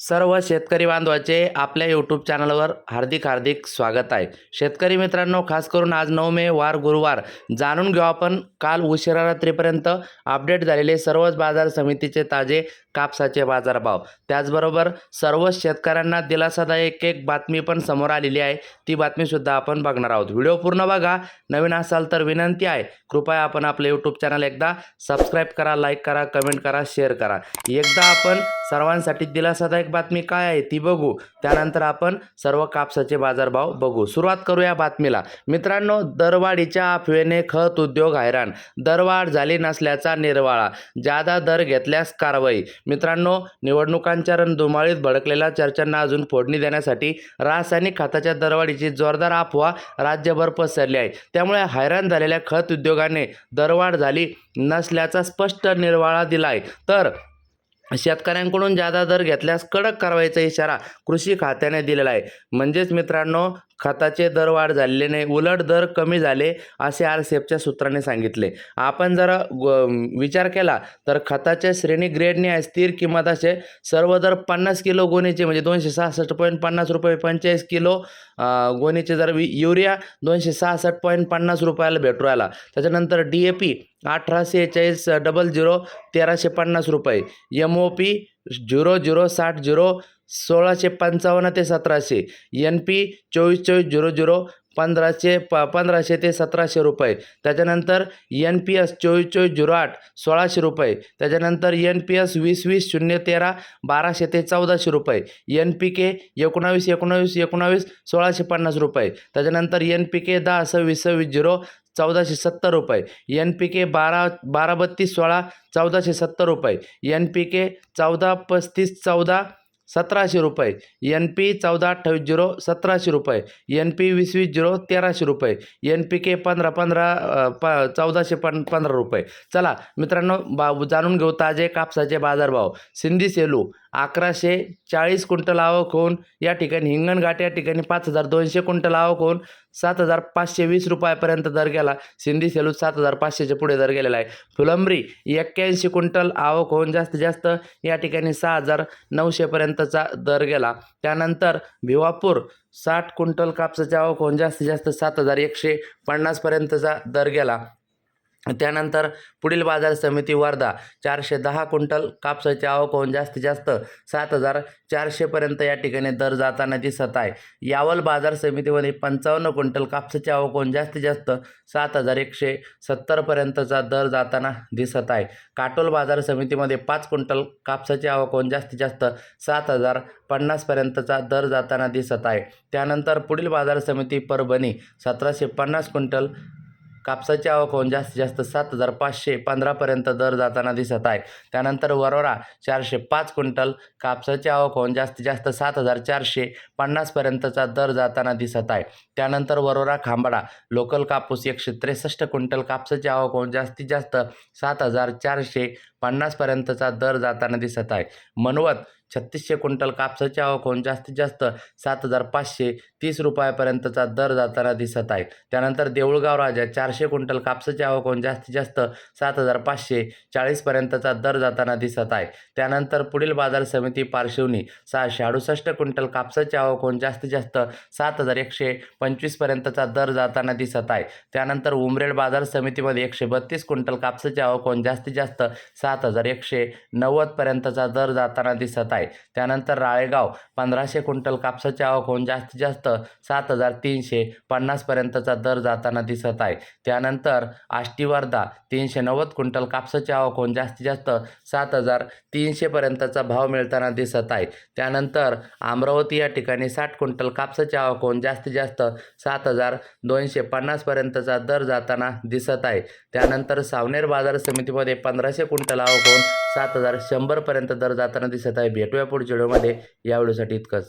सर्व शेतकरी बांधवाचे आपल्या यूट्यूब चॅनलवर हार्दिक हार्दिक स्वागत आहे. शेतकरी मित्रांनो खास करून आज नऊ मे वार गुरुवार. जाणून घेऊ आपण काल उशिरा रात्रीपर्यंत अपडेट झालेले सर्वच बाजार समितीचे ताजे कापसाचे बाजारभाव. त्याचबरोबर सर्व शेतकऱ्यांना दिलासादायक एक बातमी पण समोर आलेली आहे. ती बातमीसुद्धा आपण बघणार आहोत. व्हिडिओ पूर्ण बघा. नवीन असाल तर विनंती आहे. कृपया आपण आपले यूट्यूब चॅनल एकदा सबस्क्राईब करा लाईक करा कमेंट करा शेअर करा. एकदा आपण सर्वांसाठी दिलासादायक बातमी काय आहे ती बघू. त्यानंतर आपण सर्व कापसाचे बाजारभाव बघू. सुरुवात करूया बातमीला. मित्रांनो दरवाढीच्या अफवेने खत उद्योग हैराण. दरवाढ झाली नसल्याचा निर्वाळा. जादा दर घेतल्यास कारवाई. मित्रांनो निवडणुकांच्या रणधुमाळीत भडकलेल्या चर्चांना अजून फोडणी देण्यासाठी रासायनिक खताच्या दरवाढीची जोरदार अफवा राज्यभर पसरली आहे. त्यामुळे हैराण झालेल्या खत उद्योगाने दरवाढ झाली नसल्याचा स्पष्ट निर्वाळा दिला आहे तर शेतकऱ्यांकडून जादा दर घेतल्यास कडक कारवाईचा इशारा कृषी खात्याने दिलेला आहे. म्हणजेच मित्रांनो खताचे दर वाढ झालेले नाही उलट दर कमी झाले असे आर सी एफच्या सूत्राने सांगितले. आपण जर विचार केला तर खताच्या श्रेणी ग्रेडने आहे स्थिर किंमत असे सर्व दर पन्नास किलो गोणीचे म्हणजे दोनशे सहासष्ट पॉईंट पन्नास रुपये पंचेचाळीस किलो गोणीचे जर वि- युरिया दोनशे सहासष्ट पॉईंट पन्नास रुपयाला भेटू राहिला. त्याच्यानंतर डी ए पी अठराशे चाळीस डबल झिरो तेराशे पन्नास रुपये M O P zero zero साठ झिरो सोळाशे पंचावन्न ते सतराशे. एन पी चोवीस चोवीस झिरो झिरो पंधराशे प पंधराशे ते सतराशे रुपये. त्याच्यानंतर एन पी एस चोवीस चोवीस झिरो आठ सोळाशे रुपये. त्याच्यानंतर एन पी एस वीस वीस शून्य तेरा बाराशे ते चौदाशे रुपये. एन पी के एकोणावीस एकोणावीस एकोणावीस सोळाशे पन्नास रुपये. त्याच्यानंतर एन पी के दहा सव्वीस सव्वीस झिरो चौदाशे सत्तर रुपये. एन पी के बारा बारा बत्तीस सोळा चौदाशे सत्तर रुपये. एन पी के चौदा पस्तीस चौदा सतराशे रुपये. एन पी चौदा अठ्ठावीस झिरो सतराशे रुपये. एन पी वीस वीस झिरो तेराशे रुपये. एन पी के पंधरा पंधरा प चौदाशे पन पंधरा रुपये. चला मित्रांनो बा जाणून घेऊ ताजे कापसाचे बाजारभाव. सिंधी सेलू. अकराशे चाळीस क्विंटल आवक होऊन या ठिकाणी हिंगणघाट या ठिकाणी पाच हजार दोनशे क्विंटल आवक होऊन सात हजार पाचशे वीस रुपयापर्यंत दर गेला. सिंधी सेलू सात हजार पाचशेच्या पुढे दर गेलेला आहे. फुलंब्री एक्क्याऐंशी क्विंटल आवक होऊन जास्तीत जास्त या ठिकाणी सहा हजार नऊशेपर्यंतचा दर गेला. त्यानंतर भिवापूर साठ क्विंटल कापसाची आवक होऊन जास्तीत जास्त सात हजार एकशे पन्नासपर्यंतचा दर गेला. त्यानंतर पुढील बाजार समिती वर्धा चारशे दहा क्विंटल कापसाची आवक होऊन जास्तीत जास्त सात हजार चारशेपर्यंत या ठिकाणी दर जाताना दिसत आहे. यावल बाजार समितीमध्ये पंचावन्न क्विंटल कापसाची आवक होऊन जास्तीत जास्त सात हजार एकशे सत्तरपर्यंतचा दर जाताना दिसत आहे. काटोल बाजार समितीमध्ये पाच क्विंटल कापसाची आवक होऊन जास्तीत जास्त सात हजार पन्नासपर्यंतचा दर जाताना दिसत आहे. त्यानंतर पुढील बाजार समिती परभणी सतराशे पन्नास क्विंटल कापसाची आवक होऊन जास्तीत जास्त सात हजार पाचशे पंधरापर्यंत दर जाताना दिसत आहे. त्यानंतर वरोरा चारशे पाच क्विंटल कापसाची आवक होऊन जास्तीत जास्त सात हजार चारशे पन्नासपर्यंतचा दर जाताना दिसत आहे. त्यानंतर वरोरा खांबाडा लोकल कापूस एकशे त्रेसष्ट क्विंटल कापसाची आवक होऊन जास्तीत जास्त सात हजार चारशे पन्नासपर्यंतचा दर जाताना दिसत आहे. मनवत छत्तीसशे क्विंटल कापसाची आवक होऊन जास्तीत जास्त सात हजार पाचशे तीस रुपयापर्यंतचा दर जाताना दिसत आहे. त्यानंतर देऊळगाव राजा चारशे क्विंटल कापसाची आवक होऊन जास्तीत जास्त सात हजार पाचशे चाळीसपर्यंतचा दर जाताना दिसत आहे. त्यानंतर पुढील बाजार समिती पार्श्वनी सहाशे अडुसष्ट क्विंटल कापसाची आवक होऊन जास्तीत जास्त सात हजार एकशे पंचवीसपर्यंतचा दर जाताना दिसत आहे. त्यानंतर उमरेड बाजार समितीमध्ये एकशे बत्तीस क्विंटल कापसाची आवक होऊन जास्तीत जास्त सात हजार एकशे नव्वदपर्यंतचा दर जाताना दिसत आहे. त्यानंतर राळेगाव पंधराशे क्विंटल कापसाची आवक होऊन जास्तीत जास्त सात हजार तीनशे पन्नासपर्यंतचा दर जाताना दिसत आहे. त्यानंतर आष्टी वर्धा तीनशे नव्वद क्विंटल कापसाची आवक होऊन जास्तीत जास्त सात हजार तीनशेपर्यंतचा भाव मिळताना दिसत आहे. त्यानंतर अमरावती या ठिकाणी साठ क्विंटल कापसाची आवक होऊन जास्तीत जास्त सात हजार दोनशे पन्नासपर्यंतचा दर जाताना दिसत आहे. त्यानंतर सावनेर बाजार समितीमध्ये पंधराशे क्विंटल आवक होऊन सात हजार शंभरपर्यंत दर जाताना दिसत आहे. भेटूया पुढच्या व्हिडिओमध्ये. या व्हिडिओसाठी इतकंच.